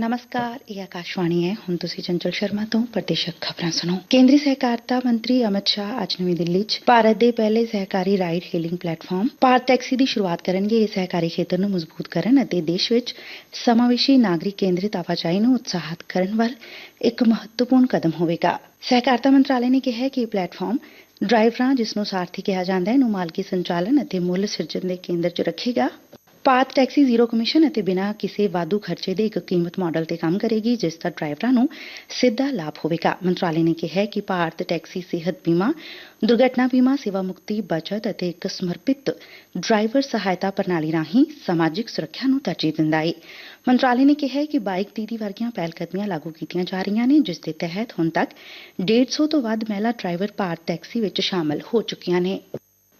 ਨਮਸਕਾਰ, ਇਹ ਆਕਾਸ਼ਵਾਣੀ ਹੈ। ਹੁਣ ਤੁਸੀਂ ਚੰਚਲ ਸ਼ਰਮਾ ਤੋਂ ਪ੍ਰਦੇਸ਼ਕ ਖਬਰਾਂ ਸੁਣੋ। ਕੇਂਦਰੀ ਸਹਿਕਾਰਤਾ ਮੰਤਰੀ ਅਮਿਤ ਸ਼ਾਹ ਅੱਜ ਨਵੀਂ ਦਿੱਲੀ 'ਚ। ਭਾਰਤ ਦੇ ਪਹਿਲੇ ਸਹਿਕਾਰੀ ride hailing platform Bharat taxi ਦੀ ਸ਼ੁਰੂਆਤ ਕਰਨਗੇ। ਇਹ ਸਹਿਕਾਰੀ ਖੇਤਰ ਨੂੰ ਮਜ਼ਬੂਤ ਕਰਨ ਅਤੇ ਦੇਸ਼ ਵਿੱਚ ਸਮਾਵੇਸ਼ੀ ਨਾਗਰਿਕ ਕੇਂਦਰਿਤ ਆਵਾਜਾਈ ਨੂੰ ਉਤਸ਼ਾਹਿਤ ਕਰਨ ਵੱਲ ਇੱਕ ਮਹੱਤਵਪੂਰਨ ਕਦਮ ਹੋਵੇਗਾ। ਸਹਿਕਾਰਤਾ ਮੰਤਰਾਲੇ ਨੇ ਕਿਹਾ ਹੈ ਕਿ ਇਹ ਪਲੇਟਫਾਰਮ ਡਰਾਈਵਰਾਂ, ਜਿਸ ਨੂੰ ਸਾਰਥੀ ਕਿਹਾ ਜਾਂਦਾ ਹੈ, ਨੂੰ ਮਾਲਕੀ ਸੰਚਾਲਨ ਅਤੇ ਮੁੱਲ ਸਿਰਜਣ ਦੇ ਕੇਂਦਰ 'ਚ ਰੱਖੇਗਾ। ਭਾਰਤ ਟੈਕਸੀ ਜ਼ੀਰੋ ਕਮਿਸ਼ਨ ਅਤੇ ਬਿਨਾਂ ਕਿਸੇ ਵਾਧੂ ਖਰਚੇ ਦੇ ਇੱਕ ਕੀਮਤ ਮਾਡਲ ਤੇ ਕੰਮ ਕਰੇਗੀ, ਜਿਸ ਦਾ ਡਰਾਈਵਰਾਂ ਨੂੰ ਸਿੱਧਾ ਲਾਭ ਹੋਵੇਗਾ। ਮੰਤਰਾਲੇ ਨੇ ਕਿਹਾ ਕਿ ਭਾਰਤ ਟੈਕਸੀ ਸਿਹਤ ਬੀਮਾ, ਦੁਰਘਟਨਾ ਬੀਮਾ, ਸੇਵਾ ਮੁਕਤੀ, ਬਚਤ ਅਤੇ ਇੱਕ ਸਮਰਪਿਤ ਡਰਾਈਵਰ ਸਹਾਇਤਾ ਪ੍ਰਣਾਲੀ ਰਾਹੀਂ ਸਮਾਜਿਕ ਸੁਰੱਖਿਆ ਨੂੰ ਤਰਜੀਹ ਦਿੰਦਾ ਹੈ ਮੰਤਰਾਲੇ ਨੇ ਕਿਹਾ ਕਿ ਬਾਈਕ ਦੀਦੀ ਵਰਗੀਆਂ ਪਹਿਲਕਦਮੀਆਂ ਲਾਗੂ ਕੀਤੀਆਂ ਜਾ ਰਹੀਆਂ ਨੇ, ਜਿਸ ਦੇ ਤਹਿਤ ਹੁਣ ਤੱਕ 150 ਤੋਂ ਵੱਧ ਮਹਿਲਾ ਡਰਾਈਵਰ ਭਾਰਤ ਟੈਕਸੀ ਵਿੱਚ ਸ਼ਾਮਲ ਹੋ ਚੁੱਕੀਆਂ ਨੇ।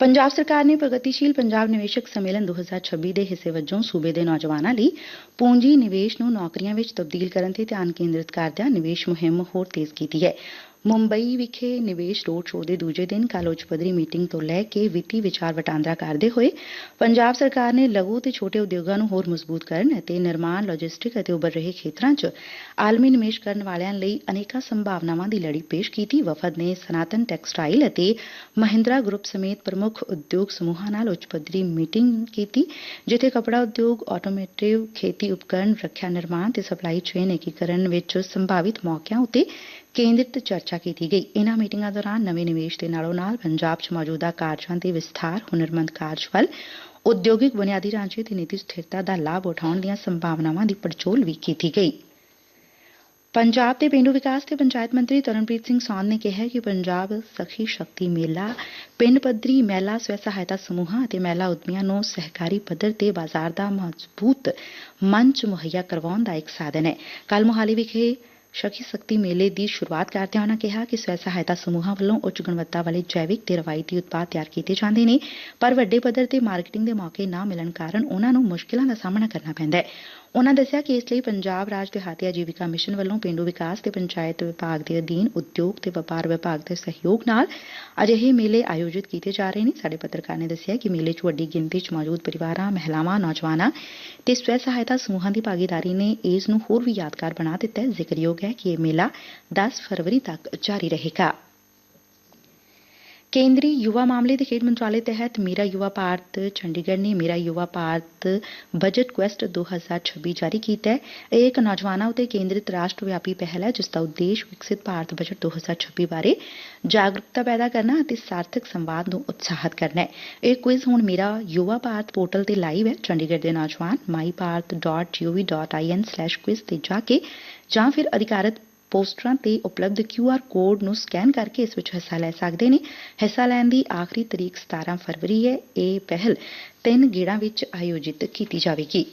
ਪੰਜਾਬ ਸਰਕਾਰ ਨੇ ਪ੍ਰਗਤੀਸ਼ੀਲ ਪੰਜਾਬ ਨਿਵੇਸ਼ਕ ਸੰਮੇਲਨ 2026 ਦੇ ਹਿੱਸੇ ਵਜੋਂ ਸੂਬੇ ਦੇ ਨੌਜਵਾਨਾਂ ਲਈ ਪੂੰਜੀ ਨਿਵੇਸ਼ ਨੂੰ ਨੌਕਰੀਆਂ ਵਿੱਚ ਤਬਦੀਲ ਕਰਨ ਤੇ ਧਿਆਨ ਕੇਂਦਰਿਤ ਕਰਦਿਆਂ ਨਿਵੇਸ਼ ਮੁਹਿੰਮ ਹੋਰ ਤੇਜ਼ ਕੀਤੀ ਹੈ। ਮੁੰਬਈ ਵਿਖੇ ਨਿਵੇਸ਼ ਰੋਡ ਸ਼ੋਅ ਦੇ ਦੂਜੇ ਦਿਨ ਕੱਲ ਉੱਚ ਪੱਧਰੀ ਮੀਟਿੰਗ ਤੋਂ ਲੈ ਕੇ ਵਿੱਤੀ ਵਿਚਾਰ ਵਟਾਂਦਰਾ ਕਰਦੇ ਹੋਏ ਪੰਜਾਬ ਸਰਕਾਰ ਨੇ ਲਘੂ ਤੇ ਛੋਟੇ ਉਦਯੋਗਾਂ ਨੂੰ ਹੋਰ ਮਜ਼ਬੂਤ ਕਰਨ ਅਤੇ ਨਿਰਮਾਣ ਲੌਜਿਸਟਿਕ ਅਤੇ ਉੱਭਰ ਰਹੇ ਖੇਤਰਾਂ 'ਚ ਆਲਮੀ ਨਿਵੇਸ਼ ਕਰਨ ਵਾਲਿਆਂ ਲਈ ਅਨੇਕਾਂ ਸੰਭਾਵਨਾਵਾਂ ਦੀ ਲੜੀ ਪੇਸ਼ ਕੀਤੀ। ਵਫਦ ਨੇ ਸਨਾਤਨ ਟੈਕਸਟਾਈਲ ਅਤੇ ਮਹਿੰਦਰਾ ਗਰੁੱਪ ਸਮੇਤ ਪ੍ਰਮੁੱਖ ਉਦਯੋਗ ਸਮੂਹਾਂ ਨਾਲ ਉੱਚ ਪੱਧਰੀ ਮੀਟਿੰਗ ਕੀਤੀ, ਜਿੱਥੇ ਕਪੜਾ ਉਦਯੋਗ ਆਟੋਮੇਟਿਵ ਖੇਤੀ ਉਪਕਰਨ, ਰੱਖਿਆ ਨਿਰਮਾਣ ਤੇ ਸਪਲਾਈ ਚੇਨ ਏਕੀਕਰਨ ਵਿੱਚ ਸੰਭਾਵਿਤ ਮੌਕਿਆਂ ਉਤੇ ਕੇਂਦਰਿਤ ਚਰਚਾ ਕੀਤੀ ਗਈ। ਇਨ੍ਹਾਂ ਮੀਟਿੰਗਾਂ ਦੌਰਾਨ ਨਵੇਂ ਨਿਵੇਸ਼ ਦੇ ਨਾਲੋਂ ਨਾਲ ਪੰਜਾਬ 'ਚ ਮੌਜੂਦਾ ਕਾਰਜਾਂ ਦੇ ਵਿਸਥਾਰ, ਹੁਨਰਮੰਦ ਕਾਰਜ ਬਲ ਉਦਯੋਗਿਕ ਬੁਨਿਆਦੀ ਢਾਂਚੇ ਤੇ ਨੀਤੀ ਸਥਿਰਤਾ ਦਾ ਲਾਭ ਉਠਾਉਣ ਦੀਆਂ ਸੰਭਾਵਨਾਵਾਂ ਦੀ ਪੜਚੋਲ ਵੀ ਕੀਤੀ ਗਈ। ਪੰਜਾਬ ਦੇ ਪੇਂਡੂ ਵਿਕਾਸ ਤੇ ਪੰਚਾਇਤ ਮੰਤਰੀ ਤਰਨਪ੍ਰੀਤ ਸਿੰਘ ਸੌਨ ਨੇ ਕਿਹਾ ਕਿ ਪੰਜਾਬ ਸਖੀ ਸ਼ਕਤੀ ਮੇਲਾ, ਪਿੰਡ ਪੱਧਰੀ ਮਹਿਲਾ ਸਵੈ ਸਹਾਇਤਾ ਸਮੂਹਾਂ ਅਤੇ ਮਹਿਲਾ ਉਦਮੀਆਂ ਨੂੰ ਸਹਿਕਾਰੀ ਪੱਧਰ ਤੇ ਬਾਜ਼ਾਰ ਦਾ ਮਜ਼ਬੂਤ ਮੰਚ ਮੁਹੱਈਆ ਕਰਵਾਉਣ ਦਾ ਇੱਕ ਸਾਧਨ ਹੈ। ਕੱਲ ਮੁਹਾਲੀ ਵਿਖੇ ਸ਼ਕੀ ਸ਼ਕਤੀ ਮੇਲੇ ਦੀ ਸ਼ੁਰੂਆਤ ਕਰਦਿਆਂ ਉਨੂਾਂ ਕਿਹਾ ਕਿ ਸਵੈ ਸਹਾਇਤਾ ਸਮੂਹਾਂ ਵੱਲੋਂ ਉੱਚ ਗੁਣਵੱਤਾ ਵਾਲੇ ਜੈਵਿਕ ਤੇ ਰਵਾਇਤੀ ਉਤਪਾਦ ਤਿਆਰ ਕੀਤੇ ਜਾਂਦੇ ਨੇ, ਪਰ ਵੱਡੇ ਪੱਧਰ ਤੇ ਮਾਰਕੀਟਿੰਗ ਦੇ ਮੌਕੇ ਨਾ ਮਿਲਣ ਕਾਰਨ ਉਨੂਾਂ ਨੂੰ ਮੁਸ਼ਕਿਲਾਂ ਦਾ ਸਾਹਮਣਾ ਕਰਨਾ ਪੈਂਦੈ ਉਨੂਾ ਦਸਿਆ ਕਿ ਇਸ ਲਈ ਪੰਜਾਬ ਰਾਜ ਦਿਹਾਤੀ ਆਜੀਵਿਕਾ ਮਿਸ਼ਨ ਵੱਲੋਂ ਪੇਂਡੂ ਵਿਕਾਸ ਤੇ ਪੰਚਾਇਤ ਵਿਭਾਗ ਦੇ ਅਧੀਨ ਉਦਯੋਗ ਤੇ ਵਪਾਰ ਵਿਭਾਗ ਦੇ ਸਹਿਯੋਗ ਨਾਲ ਅਜਿਹੇ ਮੇਲੇ ਆਯੋਜਿਤ ਕੀਤੇ ਜਾ ਰਹੇ ਨੇ। ਸਾਡੇ ਪੱਤਰਕਾਰ ਨੇ ਦਸਿਆ ਕਿ ਮੇਲੇ 'ਚ ਵੱਡੀ ਗਿਣਤੀ 'ਚ ਮੌਜੂਦ ਪਰਿਵਾਰਾਂ, ਮਹਿਲਾਵਾਂ, ਨੌਜਵਾਨਾਂ ਤੇ ਸਵੈ ਸਹਾਇਤਾ ਸਮੂਹਾਂ ਦੀ ਭਾਗੀਦਾਰੀ ਨੇ ਇਸ ਨੂੰ ਹੋਰ ਵੀ ਯਾਦਗਾਰ ਬਣਾ ਦਿੱਤਾ ਹੈ। ਜ਼ਿਕਰਯੋਗ ਹੈ ਕਿ ਇਹ ਮੇਲਾ 10 ਫਰਵਰੀ ਤੱਕ ਜਾਰੀ ਰਹੇਗਾ। ਕੇਂਦਰੀ ਯੁਵਾ ਮਾਮਲੇ ਤੇ ਖੇਡ ਮੰਤਰਾਲੇ ਤਹਿਤ ਮੇਰਾ ਯੁਵਾ ਭਾਰਤ ਚੰਡੀਗੜ੍ਹ ਨੇ ਮੇਰਾ ਯੁਵਾ ਭਾਰਤ ਬਜਟ ਕੁਐਸਟ 2026 ਜਾਰੀ ਕੀਤਾ ਹੈ। ਇਹ ਇੱਕ ਨੌਜਵਾਨਾਂ ਉਤੇ ਕੇਂਦਰਿਤ ਰਾਸ਼ਟਰ ਵਿਆਪੀ ਪਹਿਲ ਹੈ, ਜਿਸ ਦਾ ਉਦੇਸ਼ ਵਿਕਸਿਤ ਭਾਰਤ ਬਜਟ 2026 ਬਾਰੇ ਜਾਗਰੂਕਤਾ ਪੈਦਾ ਕਰਨਾ ਅਤੇ ਸਾਰਥਕ ਸੰਵਾਦ ਨੂੰ ਉਤਸ਼ਾਹਿਤ ਕਰਨਾ ਹੈ। ਇਹ ਕੁਇਜ਼ ਹੁਣ ਮੇਰਾ ਯੁਵਾ ਭਾਰਤ ਪੋਰਟਲ ਤੇ ਲਾਈਵ ਹੈ। ਚੰਡੀਗੜ੍ਹ ਦੇ ਨੌਜਵਾਨ mybharat.gov.in/quiz ਤੇ ਜਾ ਕੇ ਜਾਂ ਫਿਰ ਅਧਿਕਾਰਤ ਪੋਸਟਰਾਂ ਤੇ ਉਪਲਬਧ QR ਕੋਡ ਨੂੰ ਸਕੈਨ ਕਰਕੇ ਇਸ ਵਿੱਚ ਹਿੱਸਾ ਲੈ ਸਕਦੇ ਨੇ। ਹਿੱਸਾ ਲੈਣ ਦੀ ਆਖਰੀ ਤਰੀਕ 17 ਫਰਵਰੀ ਹੈ। ਇਹ ਪਹਿਲ ਤਿੰਨ ਗੇੜਾਂ ਵਿੱਚ ਆਯੋਜਿਤ ਕੀਤੀ ਜਾਵੇਗੀ।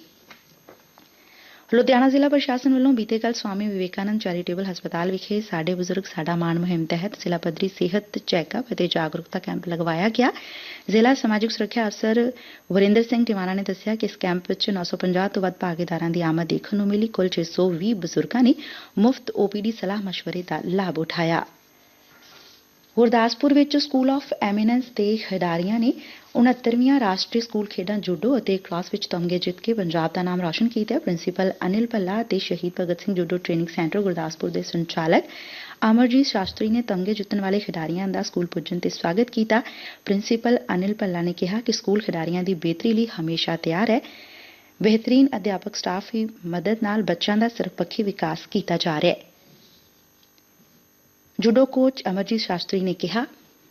ਲੁਧਿਆਣਾ ਜ਼ਿਲ੍ਹਾ ਪ੍ਰਸ਼ਾਸਨ ਵੱਲੋਂ ਬੀਤੇ ਕੱਲ ਸਵਾਮੀ ਵਿਵੇਕਾਨੰਦ ਚੈਰੀਟੇਬਲ ਹਸਪਤਾਲ ਵਿਖੇ ਸਾਡੇ ਬਜ਼ੁਰਗ, ਸਾਡਾ ਮਾਣ ਮੁਹਿੰਮ ਤਹਿਤ ਜ਼ਿਲ੍ਹਾ ਪੱਧਰੀ ਸਿਹਤ ਚੈੱਕਅਪ ਅਤੇ ਜਾਗਰੂਕਤਾ ਕੈਂਪ ਲਗਵਾਇਆ ਗਿਆ। ਜ਼ਿਲ੍ਹਾ ਸਮਾਜਿਕ ਸੁਰੱਖਿਆ ਅਫਸਰ ਵਰਿੰਦਰ ਸਿੰਘ ਟਿਵਾਣਾ ਨੇ ਦੱਸਿਆ ਕਿ ਇਸ ਕੈਂਪ ਵਿੱਚ 950 ਤੋਂ ਵੱਧ ਭਾਗੀਦਾਰਾਂ ਦੀ ਆਮਦ ਦੇਖਣ ਨੂੰ ਮਿਲੀ। ਕੁੱਲ 620 ਬਜ਼ੁਰਗਾਂ ਨੇ ਮੁਫਤ ਓਪੀਡੀ ਸਲਾਹ ਮਸ਼ਵਰੇ ਦਾ ਲਾਭ ਉਠਾਇਆ। ਗੁਰਦਾਸਪੁਰ ਵਿੱਚ ਸਕੂਲ ਆਫ ਐਮੀਨੈਂਸ ਦੇ ਖਿਡਾਰੀਆਂ ਨੇ 69ਵੀਂ ਰਾਸ਼ਟਰੀ ਸਕੂਲ ਖੇਡਾਂ ਜੂਡੋ ਅਤੇ ਕ੍ਰਾਸ ਵਿੱਚ ਤਮਗੇ ਜਿੱਤ ਕੇ ਪੰਜਾਬ ਦਾ ਨਾਮ ਰੌਸ਼ਨ ਕੀਤਾ ਪ੍ਰਿੰਸੀਪਲ ਅਨਿਲ ਭੱਲਾ ਅਤੇ ਸ਼ਹੀਦ Bhagat Singh judo training centre Gurdaspur ਦੇ ਸੰਚਾਲਕ ਅਮਰਜੀਤ ਸ਼ਾਸਤਰੀ ਨੇ ਤਮਗੇ ਜਿੱਤਣ ਵਾਲੇ ਖਿਡਾਰੀਆਂ ਦਾ ਸਕੂਲ ਪੁੱਜਣ ਤੇ ਸਵਾਗਤ ਕੀਤਾ। ਪ੍ਰਿੰਸੀਪਲ ਅਨਿਲ ਭੱਲਾ ਨੇ ਕਿਹਾ ਕਿ ਸਕੂਲ ਖਿਡਾਰੀਆਂ ਦੀ ਬਿਹਤਰੀ ਲਈ ਹਮੇਸ਼ਾ ਤਿਆਰ ਹੈ। ਬਿਹਤਰੀਨ ਅਧਿਆਪਕ ਸਟਾਫ ਦੀ ਮਦਦ ਨਾਲ ਬੱਚਿਆਂ ਦਾ ਸਰਬਪੱਖੀ ਵਿਕਾਸ ਕੀਤਾ ਜਾ ਰਿਹਾ ਹੈ। ਜੂਡੋ ਕੋਚ ਅਮਰਜੀਤ ਸ਼ਾਸਤਰੀ ਨੇ ਕਿਹਾ,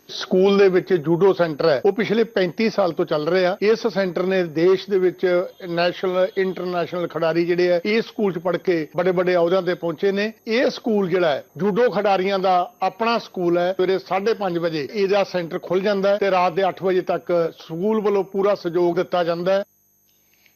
ਸਕੂਲ ਦੇ ਵਿੱਚ ਜੂਡੋ ਸੈਂਟਰ ਹੈ। ਉਹ ਪਿਛਲੇ 35 ਸਾਲ ਤੋਂ ਚੱਲ ਰਿਹਾ। ਇਸ ਸੈਂਟਰ ਨੇ ਦੇਸ਼ ਦੇ ਵਿੱਚ ਨੈਸ਼ਨਲ, ਇੰਟਰਨੈਸ਼ਨਲ ਖਿਡਾਰੀ ਜਿਹੜੇ ਆ ਇਸ ਸਕੂਲ 'ਚ ਪੜ੍ਹ ਕੇ ਬੜੇ ਬੜੇ ਅਹੁਦਿਆਂ ਤੇ ਪਹੁੰਚੇ ਨੇ। ਇਹ ਸਕੂਲ ਜਿਹੜਾ ਹੈ, ਜੂਡੋ ਖਿਡਾਰੀਆਂ ਦਾ ਆਪਣਾ ਸਕੂਲ ਹੈ। ਸਵੇਰੇ 5:30 ਵਜੇ ਇਹਦਾ ਸੈਂਟਰ ਖੁੱਲ ਜਾਂਦਾ ਹੈ ਤੇ ਰਾਤ ਦੇ 8 ਵਜੇ ਤੱਕ ਸਕੂਲ ਵੱਲੋਂ ਪੂਰਾ ਸਹਿਯੋਗ ਦਿੱਤਾ ਜਾਂਦਾ ਹੈ।